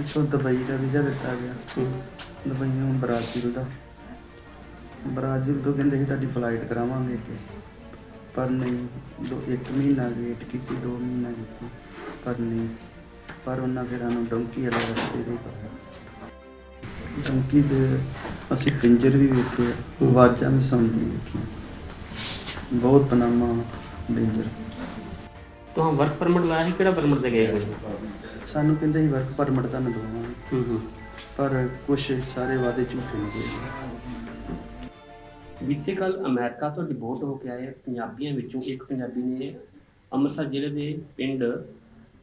ਇੱਥੋਂ ਦੁਬਈ ਦਾ ਵੀਜ਼ਾ ਦਿੱਤਾ ਗਿਆ। ਦੁਬਈ ਨੂੰ ਬ੍ਰਾਜ਼ੀਲ ਦਾ। ਬ੍ਰਾਜ਼ੀਲ ਤੋਂ ਕਹਿੰਦੇ ਸੀ ਤੁਹਾਡੀ ਫਲਾਈਟ ਕਰਾਵਾਂਗੇ ਕਿ ਪਰ ਨਹੀਂ ਦੋ ਇੱਕ ਮਹੀਨਾ ਵੇਟ ਕੀਤੀ ਦੋ ਮਹੀਨਾ ਕੀਤੀ ਪਰ ਨਹੀਂ। ਪਰ ਉਹਨਾਂ ਫਿਰ ਸਾਨੂੰ ਡੋਂਕੀ ਵਾਲੇ ਰਸਤੇ ਦੇ ਡੋਂਕੀ ਦੇ ਅਸੀਂ ਪਿੰਜਰ ਵੀ ਵੇਖੇ ਆਵਾਜ਼ਾਂ ਵੀ ਸੁਣਦੀ ਵੇਖੀ ਬਹੁਤ ਪਨਾਮਾ ਡੇਂਜਰ। ਤੁਹਾਂ ਵਰਕ ਪਰਮਿਟ ਲਾਇਆ ਸੀ ਕਿਹੜਾ ਪਰਮਿਟ ਤੇ ਗਏ ਹੋ ਸਾਨੂੰ ਕਹਿੰਦੇ ਸੀ ਵਰਕ ਪਰਮਿਟ ਤੁਹਾਨੂੰ ਦਵਾਵਾਂਗੇ ਹੂੰ ਹੂੰ। ਪਰ ਕੁਛ ਸਾਰੇ ਵਾਅਦੇ ਝੂਠੇ ਨਿਕਲੇ ਬੀਤੇ ਕੱਲ ਅਮਰੀਕਾ ਤੋਂ ਡਿਪੋਰਟ ਹੋ ਕੇ ਆਏ ਪੰਜਾਬੀਆਂ ਵਿੱਚੋਂ ਇੱਕ ਪੰਜਾਬੀ ਨੇ ਅੰਮ੍ਰਿਤਸਰ ਜ਼ਿਲ੍ਹੇ ਦੇ ਪਿੰਡ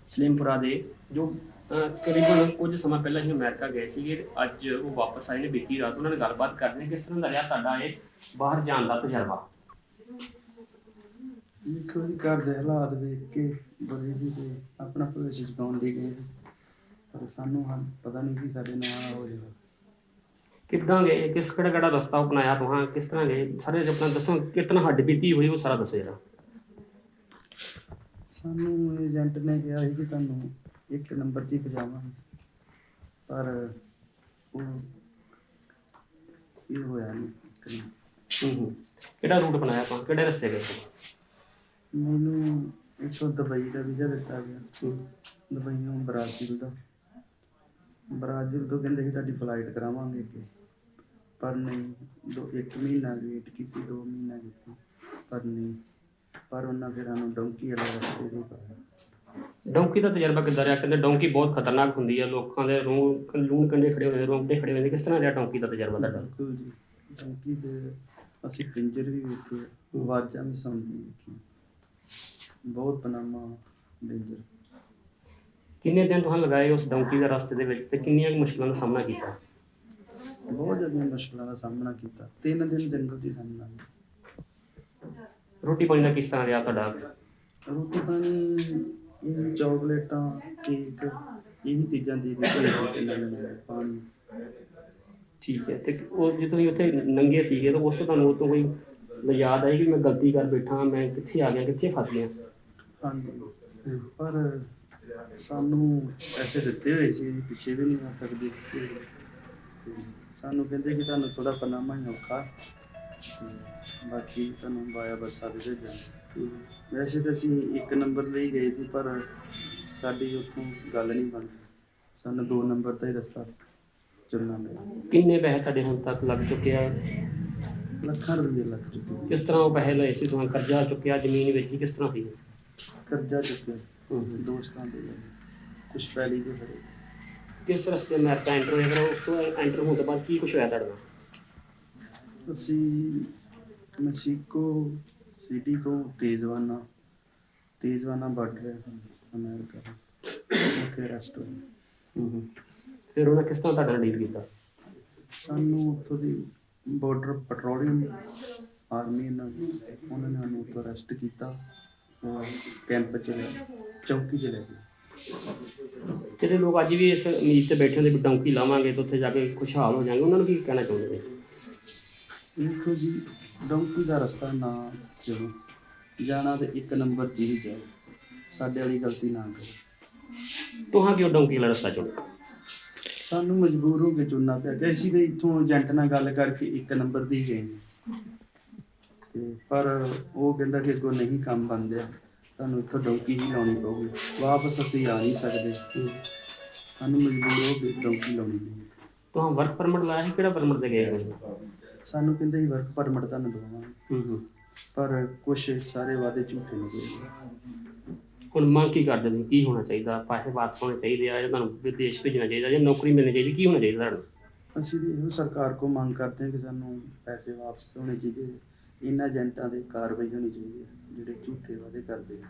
ਸਲੀਮਪੁਰਾ ਦੇ ਜੋ ਅਹ, ਕਰੀਬਨ ਕੁਝ ਸਮਾਂ ਪਹਿਲਾਂ ਹੀ ਅਮਰੀਕਾ ਗਏ ਸੀਗੇ ਅੱਜ ਉਹ ਵਾਪਸ ਆਏ ਨੇ ਬੀਤੀ ਰਾਤ ਉਹਨਾਂ ਨਾਲ ਗੱਲਬਾਤ ਕਰਦੇ ਨੇ ਕਿਸ ਤਰ੍ਹਾਂ ਦਾ ਰਿਹਾ ਤੁਹਾਡਾ ਇਹ ਬਾਹਰ ਜਾਣ ਦਾ ਤਜਰਬਾ? ਦੇਖੋ ਜੀ ਘਰ ਦੇ ਹਾਲਾਤ ਵੇਖ ਕੇ ਬੜੇ ਜੀ ਤੇ ਆਪਣਾ ਭਵਿੱਖ ਜਗਾਉਣ ਦੀ ਗਏ। ਪਰ ਸਾਨੂੰ ਹਾਂ ਪਤਾ ਨਹੀਂ ਕਿ ਸਾਡੇ ਨਾਲ ਹੋ ਜਾਏਗਾ ਕਿੱਦਾਂ ਗਏ? ਕਿਸ ਕਿਹੜਾ ਕਿਹੜਾ ਰਸਤਾ ਅਪਣਾਇਆ ਤੁਹਾਂ? ਕਿਸ ਤਰ੍ਹਾਂ ਗਏ? ਸਾਰੇ ਆਪਣਾ ਦੱਸੋ ਕਿਤਨਾ ਹੱਡ ਬੀਤੀ ਹੋਈ ਉਹ ਸਾਰਾ ਦੱਸੋ ਜਰਾ। ਸਾਨੂੰ ਏਜੰਟ ਨੇ ਕਿਹਾ ਸੀ ਕਿ ਤੁਹਾਨੂੰ ਇੱਕ ਨੰਬਰ 'ਤੇ ਹੀ ਪਰ ਉਹ ਇਹ ਹੋਇਆ ਨਹੀਂ। ਹੂੰ ਹੂੰ। ਕਿਹੜਾ ਰੂਟ ਬਣਾਇਆ ਆਪਾਂ ਕਿਹੜੇ ਰਸਤੇ ਗਏ ਸੀ ਮੈਨੂੰ ਇੱਥੋਂ ਦੁਬਈ ਦਾ ਵੀਜ਼ਾ ਦਿੱਤਾ ਗਿਆ। ਦੁਬਈ ਨੂੰ ਬ੍ਰਾਜ਼ੀਲ ਦਾ। ਬ੍ਰਾਜ਼ੀਲ ਤੋਂ ਕਹਿੰਦੇ ਸੀ ਤੁਹਾਡੀ ਫਲਾਈਟ ਕਰਾਵਾਂਗੇ ਕਿ ਪਰ ਨਹੀਂ ਦੋ ਇੱਕ ਮਹੀਨਾ ਵੇਟ ਕੀਤੀ ਦੋ ਮਹੀਨਾ ਕੀਤੀ ਪਰ ਨਹੀਂ। ਪਰ ਉਹਨਾਂ ਫਿਰ ਸਾਨੂੰ ਡੋਂਕੀ ਵਾਲੇ ਰਸਤੇ ਦੇ ਪਾਇਆ। ਡੌਂਕੀ ਦਾ ਤਜਰਬਾ ਕਿੱਦਾਂ ਰਿਹਾ? ਕਹਿੰਦੇ ਡੌਂਕੀ ਬਹੁਤ ਖਤਰਨਾਕ ਹੁੰਦੀ ਹੈ ਲੋਕਾਂ ਦੇ ਰੂਹ ਲੂਣ ਕੰਡੇ ਖੜੇ ਹੋਏ ਰੋਂਗਟੇ ਖੜੇ ਹੋਏ ਕਿਸ ਤਰ੍ਹਾਂ ਰਿਹਾ ਡੌਂਕੀ ਦਾ ਤਜਰਬਾ ਤੁਹਾਡਾ? ਬਿਲਕੁਲ ਜੀ। ਡੋਂਕੀ ਦੇ ਅਸੀਂ ਪਿੰਜਰ ਵੀ ਵੇਖੇ ਆਵਾਜ਼ਾਂ ਵੀ ਸੁਣਦੀ ਵੇਖੀ ਬਹੁਤ ਪਨਾਮਾ ਡੇਂਜਰ ਕਿੰਨੇ ਦਿਨ ਤੁਹਾਨੂੰ ਲਗਾਏ ਉਸ ਡੌਂਕੀ ਦੇ ਰਸਤੇ ਦੇ ਵਿੱਚ ਤੇ ਕਿੰਨੀਆਂ ਕੁ ਮੁਸ਼ਕਲਾਂ ਦਾ ਸਾਹਮਣਾ ਕੀਤਾ? ਬਹੁਤ ਜ਼ਿਆਦਾ ਮੁਸ਼ਕਲਾਂ ਦਾ ਸਾਹਮਣਾ ਕੀਤਾ। ਤਿੰਨ ਦਿਨ ਜੰਗਲ 'ਚ ਹੀ ਸਾਹਮਣਾ ਰੋਟੀ ਪਾਣੀ ਦਾ ਕਿਸ ਤਰ੍ਹਾਂ ਰਿਹਾ ਤੁਹਾਡਾ? ਰੋਟੀ ਪਾਣੀ ਇਹ ਚਾਕਲੇਟਾਂ ਕੇਕ ਇਹੀ ਚੀਜ਼ਾਂ ਦੀ ਦਿੱਤੀ ਤਿੰਨ ਦਿਨ ਪਾਣੀ। ਠੀਕ ਹੈ ਤੇ ਉਹ ਜੇ ਤੁਸੀਂ ਉੱਥੇ ਨੰਗੇ ਸੀਗੇ ਤਾਂ ਉਸ ਤੋਂ ਤੁਹਾਨੂੰ ਉਹ ਤੋਂ ਕੋਈ ਯਾਦ ਆਈ ਕਿ ਮੈਂ ਗਲਤੀ ਕਰ ਬੈਠਾ ਮੈਂ ਕਿੱਥੇ ਆ ਗਿਆ ਕਿੱਥੇ ਫਸ ਗਿਆ? ਹਾਂਜੀ। ਪਰ ਸਾਨੂੰ ਪੈਸੇ ਦਿੱਤੇ ਹੋਏ ਸੀ ਅਸੀਂ ਪਿੱਛੇ ਵੀ ਨਹੀਂ ਆ ਸਕਦੇ। ਤੇ ਸਾਨੂੰ ਕਹਿੰਦੇ ਕਿ ਤੁਹਾਨੂੰ ਥੋੜਾ ਪਨਾਮਾ ਹੀ ਔਖਾ। ਤੇ ਬਾਕੀ ਤੁਹਾਨੂੰ ਬਾਇਆ ਬੱਸਾਂ ਦੇ ਭੇਜਾਂਗੇ। ਵੈਸੇ ਤਾਂ ਅਸੀਂ ਇੱਕ ਨੰਬਰ ਲਈ ਗਏ ਸੀ ਪਰ ਸਾਡੀ ਉੱਥੋਂ ਗੱਲ ਨਹੀਂ ਬਣੀ ਸਾਨੂੰ ਦੋ ਨੰਬਰ ਦਾ ਹੀ ਰਸਤਾ ਚੁਣਨਾ ਪਿਆ। ਕਿੰਨੇ ਪੈਸੇ ਤੁਹਾਡੇ ਹੁਣ ਤੱਕ ਲੱਗ ਚੁੱਕੇ ਆ? ਲੱਖਾਂ ਰੁਪਏ ਲੱਗ ਚੁੱਕੇ। ਕਿਸ ਤਰ੍ਹਾਂ ਉਹ ਪੈਸੇ ਲਏ ਸੀ ਤੁਹਾਨੂੰ ਕਰਜ਼ਾ ਚੁੱਕਿਆ ਜ਼ਮੀਨ ਵੇਚੀ ਕਿਸ ਤਰ੍ਹਾਂ ਸੀ? ਕਰਜ਼ਾ ਚੁੱਕਿਆ। ਦੋਸਤਾਂ ਦੇ ਕੁਝ ਪਹਿਲੀ ਦੇ ਖੜੇ ਕਿਸ ਰਸਤੇ ਅਮਰੀਕਾ ਐਂਟਰ ਹੋਇਆ? ਫਿਰ ਉਸ ਤੋਂ ਐਂਟਰ ਹੋਣ ਤੋਂ ਬਾਅਦ ਕੀ ਕੁਝ ਹੋਇਆ ਤੁਹਾਡੇ ਅਸੀਂ ਮੈਕਸੀਕੋ ਸਿਟੀ ਤੋਂ ਤੇਜ਼ਵਾਨਾ ਤੇਜ਼ਵਾਨਾ ਬਾਰਡਰ ਹੈ ਅਮਰੀਕਾ ਦਾ ਉੱਥੇ ਰੈਸਟ ਹੋਏ। ਫਿਰ ਉਹਨਾਂ ਕਿਸ ਤਰ੍ਹਾਂ ਤੁਹਾਡਾ ਡੀਲ ਕੀਤਾ? ਸਾਨੂੰ ਉੱਥੋਂ ਦੀ ਬਾਰਡਰ ਪੈਟਰੋਲਿੰਗ ਆਰਮੀ ਨਾਲ ਉਹਨਾਂ ਨੇ ਸਾਨੂੰ ਉੱਥੋਂ ਅਰੈਸਟ ਕੀਤਾ ਕੈਂਪ ਚ ਲੈ ਚੌਕੀ ਚ ਲੈ ਗਏ। ਜਿਹੜੇ ਲੋਕ ਅੱਜ ਵੀ ਇਸ ਉਮੀਦ ਤੇ ਬੈਠੇ ਹੁੰਦੇ ਵੀ ਡੌਂਕੀ ਲਾਵਾਂਗੇ ਤੇ ਉੱਥੇ ਜਾ ਕੇ ਖੁਸ਼ਹਾਲ ਹੋ ਜਾਾਂਗੇ ਉਹਨਾਂ ਨੂੰ ਕੀ ਕਹਿਣਾ ਚਾਹੁੰਦੇ ਨੇ? ਦੇਖੋ ਜੀ ਡੌਂਕੀ ਦਾ ਰਸਤਾ ਨਾ ਚਲੋ ਜਾਣਾ ਤੇ ਇੱਕ ਨੰਬਰ ਤੇ ਹੀ ਜਾਓ ਸਾਡੇ ਵਾਲੀ ਗਲਤੀ ਨਾ ਕਰੋ। ਤੁਹਾਂ ਕਿਉਂ ਡੌਂਕੀ ਵਾਲਾ ਰਸਤਾ ਚੁਣਿਆ ਸਾਨੂੰ ਮਜਬੂਰ ਹੋ ਕੇ ਚੁਣਨਾ ਪਿਆ ਕਿ ਅਸੀਂ ਤੇ ਇੱਥੋਂ ਏਜੰਟ ਨਾਲ ਗੱਲ ਕਰਕੇ ਇੱਕ ਨੰਬਰ ਦੀ ਗਏ ਤੇ ਪਰ ਉਹ ਕਹਿੰਦਾ ਕਿ ਅੱਗੋਂ ਨਹੀਂ ਕੰਮ ਬਣਦਿਆ ਤੁਹਾਨੂੰ ਇੱਥੋਂ ਡੌਂਕੀ ਹੀ ਲਾਉਣੀ ਪਊਗੀ। ਵਾਪਸ ਅਸੀਂ ਆ ਨਹੀਂ ਸਕਦੇ। ਸਾਨੂੰ ਮਜਬੂਰ ਹੋ ਕੇ ਡੌਂਕੀ ਲਾਉਣੀ ਪਈ ਤੁਹਾਂ ਵਰਕ ਪਰਮਿਟ ਲਾਇਆ ਸੀ ਕਿਹੜਾ ਪਰਮਿਟ ਤੇ ਗਏ ਹੋ? ਸਾਨੂੰ ਕਹਿੰਦੇ ਸੀ ਵਰਕ ਪਰਮਿਟ ਤੁਹਾਨੂੰ ਦਵਾਵਾਂਗੇ ਹੂੰ ਹੂੰ। ਪਰ ਕੁਛ ਸਾਰੇ ਵਾਅਦੇ ਝੂਠੇ ਨਿਕਲੇ। ਹੁਣ ਮੰਗ ਕੀ ਕਰਦੇ ਨੇ? ਕੀ ਹੋਣਾ ਚਾਹੀਦਾ? ਪੈਸੇ ਵਾਪਸ ਹੋਣੇ ਚਾਹੀਦੇ ਆ ਜਾਂ ਤੁਹਾਨੂੰ ਵਿਦੇਸ਼ ਭੇਜਣਾ ਚਾਹੀਦਾ ਜਾਂ ਨੌਕਰੀ ਮਿਲਣੀ ਚਾਹੀਦੀ? ਕੀ ਹੋਣਾ ਚਾਹੀਦਾ ਤੁਹਾਨੂੰ? ਅਸੀਂ ਵੀ ਇਹੋ ਸਰਕਾਰ ਕੋ ਮੰਗ ਕਰਦੇ ਹਾਂ ਕਿ ਸਾਨੂੰ ਪੈਸੇ ਵਾਪਸ ਹੋਣੇ ਚਾਹੀਦੇ ਇਹਨਾਂ ਏਜੰਟਾਂ ਦੇ ਕਾਰਵਾਈ ਹੋਣੀ ਚਾਹੀਦੀ ਹੈ ਜਿਹੜੇ ਝੂਠੇ ਵਾਅਦੇ ਕਰਦੇ ਆ।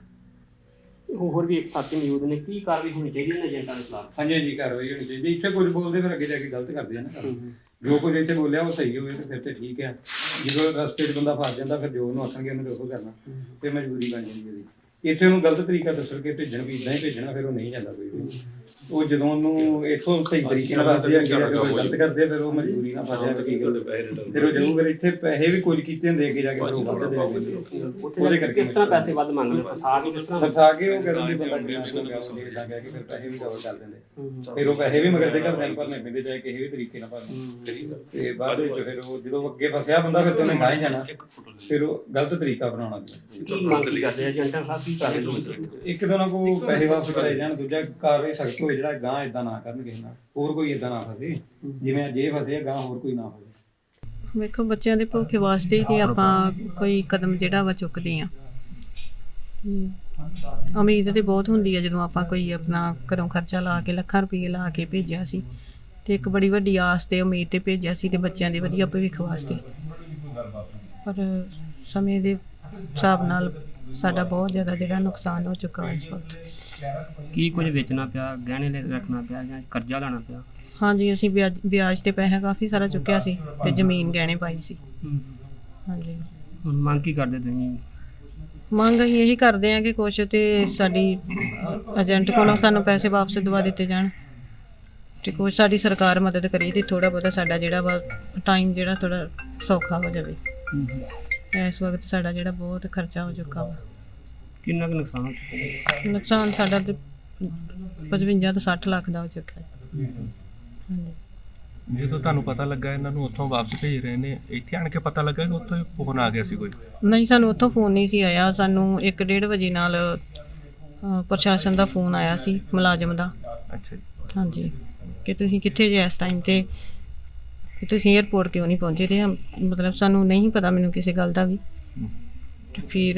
ਹੋਰ ਵੀ ਇੱਕ ਸਾਥੀ ਮੌਜੂਦ ਨੇ। ਕੀ ਕਾਰਵਾਈ ਹੋਣੀ ਚਾਹੀਦੀ ਹੈ ਏਜੰਟਾਂ ਦੇ ਖਿਲਾਫ? ਹਾਂਜੀ ਹਾਂਜੀ ਕਾਰਵਾਈ ਹੋਣੀ ਚਾਹੀਦੀ। ਇੱਥੇ ਕੁਝ ਬੋਲਦੇ ਫਿਰ ਅੱਗੇ ਜਾ ਕੇ ਗਲਤ ਕਰਦੇ ਆ ਨਾ। ਜੋ ਕੁਝ ਇੱਥੇ ਬੋਲਿਆ ਉਹ ਸਹੀ ਹੋਵੇ ਤੇ ਫਿਰ ਤੇ ਠੀਕ ਹੈ ਜਦੋਂ ਰਸਤੇ 'ਚ ਬੰਦਾ ਫਸ ਜਾਂਦਾ ਫਿਰ ਜੋ ਉਹਨੂੰ ਆਖਣਗੇ ਉਹਨੇ ਦੇਖੋ ਕਰਨਾ। ਤੇ ਮਜਬੂਰੀ ਬਣ ਜਾਂਦੀ ਉਹਦੀ ਇੱਥੇ ਉਹਨੂੰ ਗਲਤ ਤਰੀਕਾ ਦੱਸਣ ਕੇ ਭੇਜਣ ਵੀ ਇਦਾਂ ਹੀ ਭੇਜਣਾ, ਫਿਰ ਉਹ ਨਹੀਂ ਜਾਂਦਾ ਕੋਈ ਵੀ। ਉਹ ਜਦੋਂ ਉਹਨੂੰ ਇੱਥੋਂ ਸਹੀ ਤਰੀਕੇ ਨਾਲ ਦੱਸਦੇ ਆ ਕਿ ਜੇ ਕੋਈ ਗਲਤ ਕਰਦੇ ਆ, ਫਿਰ ਉਹ ਮਜਬੂਰੀ ਨਾਲ ਫਸਿਆ ਕਿ ਕੀ ਕਰੂ ਫਿਰ ਉਹ ਜਦੋਂ ਫਿਰ ਇੱਥੇ ਪੈਸੇ ਵੀ ਕੁਝ ਕੀਤੇ ਹੁੰਦੇ ਅੱਗੇ ਜਾ ਕੇ ਫਿਰ ਉਹ ਵੱਧ ਦੇ ਉਹਦੇ ਕਰਕੇ ਕਿਸ ਤਰ੍ਹਾਂ ਪੈਸੇ ਵੱਧ ਮੰਗਦੇ ਫਸਾ ਕੇ ਕਿਸ ਤਰ੍ਹਾਂ? ਫਸਾ ਕੇ ਉਹ ਕਰਨ ਦੀ ਬੰਦਾ ਇਦਾਂ ਕਹਿ ਕੇ ਫਿਰ ਪੈਸੇ ਵੀ ਕਵਰ ਕਰ ਦਿੰਦੇ ਫਿਰ ਉਹ ਪੈਸੇ ਵੀ ਮਗਰ ਦੇ ਘਰਦਿਆਂ ਨੂੰ ਭਰਨੇ ਪੈਂਦੇ ਚਾਹੇ ਕਿਸੇ ਵੀ ਤਰੀਕੇ ਨਾਲ ਭਰਨੇ। ਤੇ ਬਾਅਦ ਵਿੱਚ ਫਿਰ ਉਹ ਜਦੋਂ ਅੱਗੇ ਫਸਿਆ ਬੰਦਾ ਫਿਰ ਤੇ ਉਹਨੇ ਗਾਹ ਹੀ ਜਾਣਾ। ਫਿਰ ਉਹ ਗਲਤ ਤਰੀਕਾ ਅਪਣਾਉਣਾ ਕੀ ਮੰਗ ਕਰਦੇ ਆ ਏਜੰਟਾਂ ਸਾਹਿਬ ਕੀ ਕਰਦੇ ਲੋਕ ਇੱਕ ਤਾਂ ਉਹਨਾਂ ਕੋ ਪੈਸੇ ਵਾਪਸ ਕਰਾਏ ਜਾਣ ਦੂਜਾ ਕਾਰਵਾਈ ਸਖਤ ਹੋਏ ਜਿਹੜਾ ਗਾਂ ਇਦਾਂ ਨਾ ਕਰਨ ਕਿਸੇ ਨਾਲ, ਹੋਰ ਕੋਈ ਇਦਾਂ ਨਾ ਫਸੇ। ਜਿਵੇਂ ਅੱਜ ਫਸੇ ਗਾਂ ਹੋਰ ਕੋਈ ਨਾ ਫਸੇ। ਵੇਖੋ, ਬੱਚਿਆਂ ਦੇ ਭਵਿੱਖ ਵਾਸਤੇ ਹੀ ਆਪਾਂ ਕੋਈ ਕਦਮ ਜਿਹੜਾ ਵਾ ਚੁੱਕਦੇ ਆ ਉਮੀਦ ਤੇ ਬਹੁਤ ਹੁੰਦੀ ਹੈ ਜਦੋਂ ਆਪਾਂ ਕੋਈ ਆਪਣਾ ਘਰੋਂ ਖਰਚਾ ਲਾ ਕੇ, ਲੱਖਾਂ ਰੁਪਏ ਲਾ ਕੇ ਭੇਜਿਆ ਸੀ। ਤੇ ਇੱਕ ਬੜੀ ਵੱਡੀ ਆਸ ਤੇ ਉਮੀਦ ਤੇ ਭੇਜਿਆ ਸੀ ਤੇ ਬੱਚਿਆਂ ਦੇ ਵਧੀਆ ਭਵਿੱਖ ਵਾਸਤੇ। ਪਰ ਸਮੇਂ ਦੇ ਹਿਸਾਬ ਨਾਲ ਸਾਡਾ ਬਹੁਤ ਜ਼ਿਆਦਾ ਜਿਹੜਾ ਨੁਕਸਾਨ ਹੋ ਚੁੱਕਾ ਇਸ ਵਕਤ। ਕੀ ਕੁਝ ਵੇਚਣਾ ਪਿਆ ਗਹਿਣੇ ਲੈ ਰੱਖਣਾ ਪਿਆ ਜਾਂ ਕਰਜ਼ਾ ਲੈਣਾ ਪਿਆ? ਹਾਂਜੀ ਅਸੀਂ ਵਿਆਜ ਵਿਆਜ ਤੇ ਪੈਸਾ ਕਾਫੀ ਸਾਰਾ ਚੁੱਕਿਆ ਸੀ ਤੇ ਜ਼ਮੀਨ ਗਹਿਣੇ ਪਾਈ ਸੀ। ਹਾਂਜੀ। ਹੁਣ ਮੰਗ ਕੀ ਕਰਦੇ ਤੁਸੀਂ? ਮੰਗ ਅਸੀਂ ਇਹੀ ਕਰਦੇ ਹਾਂ ਕਿ ਕੁਛ ਤੇ ਸਾਡੀ ਏਜੰਟ ਕੋਲੋਂ ਸਾਨੂੰ ਪੈਸੇ ਵਾਪਸ ਦਵਾ ਦਿੱਤੇ ਜਾਣ ਤੇ ਕੁਛ ਸਾਡੀ ਸਰਕਾਰ ਮਦਦ ਕਰੇ ਤੇ ਥੋੜਾ ਬਹੁਤਾ ਸਾਡਾ ਜਿਹੜਾ ਵਾ ਟਾਈਮ ਜਿਹੜਾ ਥੋੜਾ ਸੌਖਾ ਹੋ ਜਾਵੇ। ਇਸ ਵਕਤ ਸਾਡਾ ਜਿਹੜਾ ਬਹੁਤ ਖਰਚਾ ਹੋ ਚੁੱਕਾ ਵਾ। ਕਿੰਨਾ ਕੁ ਨੁਕਸਾਨ ਹੋ ਚੁੱਕਾ? ਨੁਕਸਾਨ ਸਾਡਾ ਤੇ 55 ਤੋਂ 60 ਲੱਖ ਦਾ ਹੋ ਚੁੱਕਾ ਹੈ ਹਾਂਜੀ। ਜਦੋਂ ਤੁਹਾਨੂੰ ਪਤਾ ਲੱਗਾ ਇਹਨਾਂ ਨੂੰ ਉੱਥੋਂ ਵਾਪਸ ਭੇਜ ਰਹੇ ਨੇ ਇੱਥੇ ਆਣ ਕੇ ਪਤਾ ਲੱਗਾ ਕਿ ਉੱਥੋਂ ਫੋਨ ਆ ਗਿਆ ਸੀ ਕੋਈ? ਨਹੀਂ ਸਾਨੂੰ ਉੱਥੋਂ ਫੋਨ ਨਹੀਂ ਸੀ ਆਇਆ। ਸਾਨੂੰ 1:30 ਵਜੇ ਨਾਲ ਅ, ਪ੍ਰਸ਼ਾਸਨ ਦਾ ਫੋਨ ਆਇਆ ਸੀ ਮੁਲਾਜ਼ਮ ਦਾ। ਅੱਛਾ ਜੀ। ਹਾਂਜੀ। ਕਿ ਤੁਸੀਂ ਕਿੱਥੇ ਜੇ ਇਸ ਟਾਈਮ ਤੇ? ਕਿ ਤੁਸੀਂ 에어ਪੋਰਟ ਕਿਉਂ ਨਹੀਂ ਪਹੁੰਚੇ? ਤੇ ਮਤਲਬ ਸਾਨੂੰ ਨਹੀਂ ਪਤਾ ਮੈਨੂੰ ਕਿਸੇ ਗੱਲ ਦਾ ਵੀ। ਫਿਰ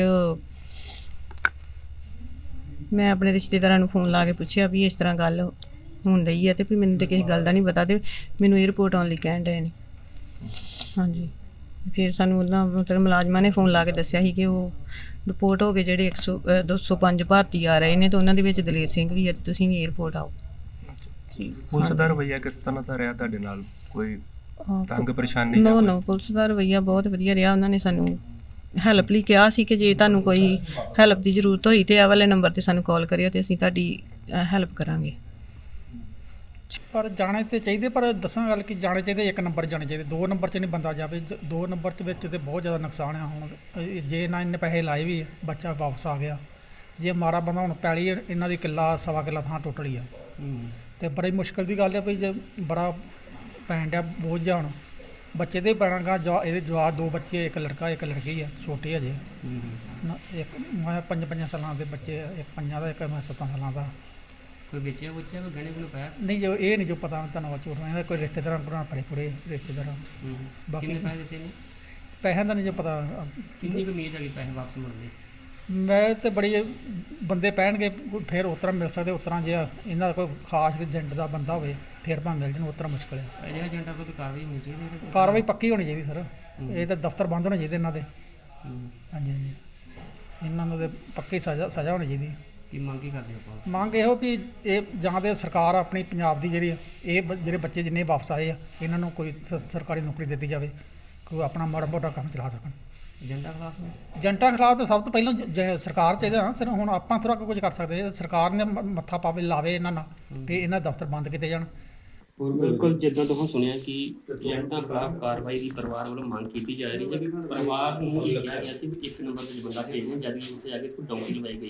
ਮੈਂ ਆਪਣੇ ਰਿਸ਼ਤੇਦਾਰਾਂ ਨੂੰ ਫੋਨ ਲਾ ਕੇ ਪੁੱਛਿਆ ਵੀ ਇਸ ਤਰ੍ਹਾਂ ਗੱਲ ਹੋਣ ਰਹੀ ਹੈ ਤੇ ਵੀ ਮੈਨੂੰ ਤੇ ਕਿਸੇ ਗੱਲ ਦਾ ਨਹੀਂ ਪਤਾ ਤੇ ਮੈਨੂੰ 에어ਪੋਰਟ ਆਉਣ ਲਈ ਕਹਿਣ ਡਏ ਨੇ। ਹਾਂਜੀ। ਫਿਰ ਸਾਨੂੰ ਉਹਨਾਂ ਮਤਲਬ ਮੁਲਾਜ਼ਮਾਂ ਨੇ ਫੋਨ ਲਾ ਕੇ ਦੱਸਿਆ ਸੀ ਕਿ ਉਹ ਰਿਪੋਰਟ ਹੋ ਗਏ ਜਿਹੜੇ 100 ਅਹ 205 ਭਾਰਤੀ ਆ ਰਹੇ ਨੇ ਤੇ ਉਹਨਾਂ ਦੇ ਵਿੱਚ ਦਲੇਰ ਸਿੰਘ ਵੀ ਹੈ ਤੁਸੀਂ ਵੀ 에어ਪੋਰਟ ਆਓ ਪੁਲਿਸ ਦਾ ਰਵਈਆ ਕਿਸ ਤਰ੍ਹਾਂ ਦਾ ਰਿਹਾ ਤੁਹਾਡੇ ਨਾਲ? ਕੋਈ ਤੰਗ ਪਰੇਸ਼ਾਨੀ ਨੋ ਨੋ ਪੁਲਿਸ ਦਾ ਰਵਈਆ ਬਹੁਤ ਵਧੀਆ ਰਿਹਾ। ਉਹਨਾਂ ਨੇ ਸਾਨੂੰ ਹੈਲਪ ਲਈ ਕਿਹਾ ਸੀ ਕਿ ਜੇ ਤੁਹਾਨੂੰ ਕੋਈ ਹੈਲਪ ਦੀ ਜ਼ਰੂਰਤ ਹੋਈ ਤੇ ਇਹ ਵਾਲੇ ਨੰਬਰ ਤੇ ਸਾਨੂੰ ਕਾਲ ਕਰਿਓ ਤੇ ਅਸੀਂ ਤੁਹਾਡੀ ਹੈਲਪ ਕਰਾਂਗੇ। ਪਰ ਜਾਣੇ ਤੇ ਚਾਹੀਦੇ ਪਰ ਦੱਸਾਂ ਗੱਲ ਕਿ ਜਾਣੇ ਚਾਹੀਦੇ ਇੱਕ ਨੰਬਰ ਜਾਣੇ ਚਾਹੀਦੇ। ਦੋ ਨੰਬਰ 'ਚ ਨਹੀਂ ਬੰਦਾ ਜਾਵੇ। ਦੋ ਨੰਬਰ 'ਚ ਵਿੱਚ ਤੇ ਬਹੁਤ ਜ਼ਿਆਦਾ ਨੁਕਸਾਨ ਆ ਹੁਣ। ਜੇ ਨਾ ਇੰਨੇ ਪੈਸੇ ਲਾਏ ਵੀ ਬੱਚਾ ਵਾਪਸ ਆ ਗਿਆ। ਜੇ ਮਾੜਾ ਬੰਦਾ ਹੁਣ ਪੈਲੀ ਇਹਨਾਂ ਦੀ ਕਿੱਲਾ ਸਵਾ ਕਿੱਲਾ ਥਾਂ ਟੁੱਟ ਲਈ ਆ। ਤੇ ਬੜੀ ਮੁਸ਼ਕਲ ਦੀ ਗੱਲ ਹੈ ਵੀ ਜੇ ਬੜਾ ਪੈਣ ਡਿਆ ਬੋਝ ਜਿਹਾ ਹੁਣ। ਬੱਚੇ ਦੇ ਪੈਣਾਗਾ ਜਾ ਇਹਦੇ ਜਵਾਬ ਦੋ ਬੱਚੇ ਇੱਕ ਲੜਕਾ ਇੱਕ ਲੜਕੀ ਆ ਛੋਟੇ ਨਾ ਇੱਕ ਮੈਂ ਪੰਜ ਪੰਜਾਂ ਸਾਲਾਂ ਦੇ ਬੱਚੇ ਆ, ਇੱਕ ਪੰਜਾਂ ਦਾ ਇੱਕ ਮੈਂ ਸੱਤਾਂ ਸਾਲਾਂ ਦਾ। ਕੋਈ ਵੇਚਿਆ ਵੇਚਿਆ ਕੋਈ ਗਹਿਣੇ ਕੋਈ ਪਾਇਆ? ਨਹੀਂ ਜੋ ਇਹ ਨਹੀਂ ਜੋ ਪਤਾ ਤੁਹਾਨੂੰ ਝੂਠ ਮੈਂ ਕੋਈ ਰਿਸ਼ਤੇਦਾਰਾਂ ਕੋਲ ਪੜੇ ਪੜੇ ਰਿਸ਼ਤੇਦਾਰਾਂ ਬਾਕੀ- ਕਿੰਨੇ ਪੈਸੇ ਦਿੱਤੇ ਨੇ? ਪੈਸਿਆਂ ਦਾ ਨਹੀਂ ਜੋ ਪਤਾ। ਕਿੰਨੀ ਕੁ ਉਮੀਦ ਹੈ ਕਿ ਪੈਸੇ ਵਾਪਸ ਮਿਲਦੇ ਮੈਂ ਤੇ ਬੜੀ ਬੰਦੇ ਪੈਣਗੇ ਕੋਈ ਫਿਰ ਉਤਰਾ ਮਿਲ ਸਕਦੇ ਉਤਰਾ ਜੇ ਇਹਨਾਂ ਦਾ ਕੋਈ ਖਾਸ ਏਜੰਟ ਦਾ ਬੰਦਾ ਹੋਵੇ ਫਿਰ ਭਾਵੇਂ ਮਿਲ ਜਾਣ ਉਤਰਾ ਮੁਸ਼ਕਲ ਹੈ। ਏਜੰਟਾਂ ਕੋਲ ਕਾਰਵਾਈ ਹੋਣੀ ਚਾਹੀਦੀ ਹੈ ਕਾਰਵਾਈ ਪੱਕੀ ਹੋਣੀ ਚਾਹੀਦੀ ਸਰ। ਇਹ ਤਾਂ ਦਫ਼ਤਰ ਬੰਦ ਹੋਣੇ ਚਾਹੀਦੇ ਇਹਨਾਂ ਦੇ। ਹਾਂਜੀ ਹਾਂਜੀ। ਇਹਨਾਂ ਨੂੰ ਤੇ ਪੱਕੀ ਸਜ਼ਾ ਸਜ਼ਾ ਹੋਣੀ ਚਾਹੀਦੀ। ਕੀ ਮੰਗ ਕੀ ਕਰਦੇ ਆਪਾਂ? ਮੰਗ ਇਹੋ ਵੀ ਇਹ ਜਾਂ ਤੇ ਸਰਕਾਰ ਆਪਣੀ ਪੰਜਾਬ ਦੀ ਜਿਹੜੀ ਇਹ ਜਿਹੜੇ ਬੱਚੇ ਜਿੰਨੇ ਵਾਪਸ ਆਏ ਆ ਇਹਨਾਂ ਨੂੰ ਕੋਈ ਸਰਕਾਰੀ ਨੌਕਰੀ ਦਿੱਤੀ ਜਾਵੇ ਕੋਈ ਆਪਣਾ ਮਾੜਾ ਮੋਟਾ ਕੰਮ ਚਲਾ ਸਕਣ। ਏਜੰਟਾਂ ਖਿਲਾਫ ਨੇ? ਖਿਲਾਫ ਤਾਂ ਸਭ ਤੋਂ ਪਹਿਲਾਂ ਜ- ਜ- ਸਰਕਾਰ ਚਾਹੀਦਾ ਨਾ ਸਿਰ ਹੁਣ ਆਪਾਂ ਥੋੜਾ ਕੁਝ ਕਰ ਸਕਦੇ ਹਾਂ। ਸਰਕਾਰ ਨੇ ਮ- ਮੱਥਾ ਪਾਵੇ ਲਾਵੇ ਇਹਨਾਂ ਨਾਲ ਤੇ ਇਹਨਾਂ ਦਫ਼ਤਰ ਬੰਦ ਕੀਤੇ ਜਾਣ। ਬਿਲਕੁਲ ਜਿੱਦਾਂ ਤੁਸੀਂ ਸੁਣਿਆ ਕਿ ਏਜੰਟਾਂ ਖਿਲਾਫ ਕਾਰਵਾਈ ਦੀ ਪਰਿਵਾਰ ਵੱਲੋਂ ਮੰਗ ਕੀਤੀ ਜਾ ਰਹੀ ਹੈ। ਕਿ ਪਰਿਵਾਰ ਨੂੰ ਇਹ ਕਿਹਾ ਗਿਆ ਸੀ ਵੀ ਇੱਕ ਨੰਬਰ ਤੇ ਬੰਦਾ ਭੇਜਣਾ ਜਦ ਕਿ ਉੱਥੇ ਜਾ ਕੇ ਕੋਈ ਡੌਂਕੀ ਲਵਾਈ ਗਈ।